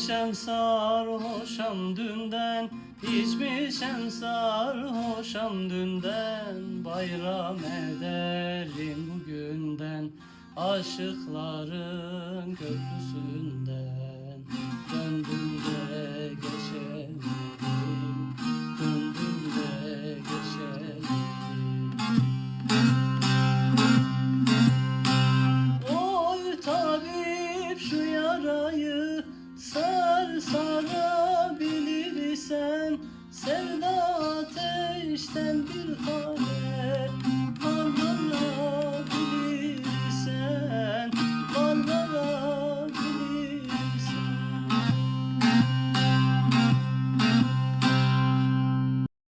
İçmişem sarhoşam dünden İçmişem sarhoşam dünden. Bayram edelim bugünden Aşıkların köprüsünden. Döndüm de geçelim Döndüm de geçelim Oy tabip şu yarayı sar sarabilirsen Sevda ateşten bir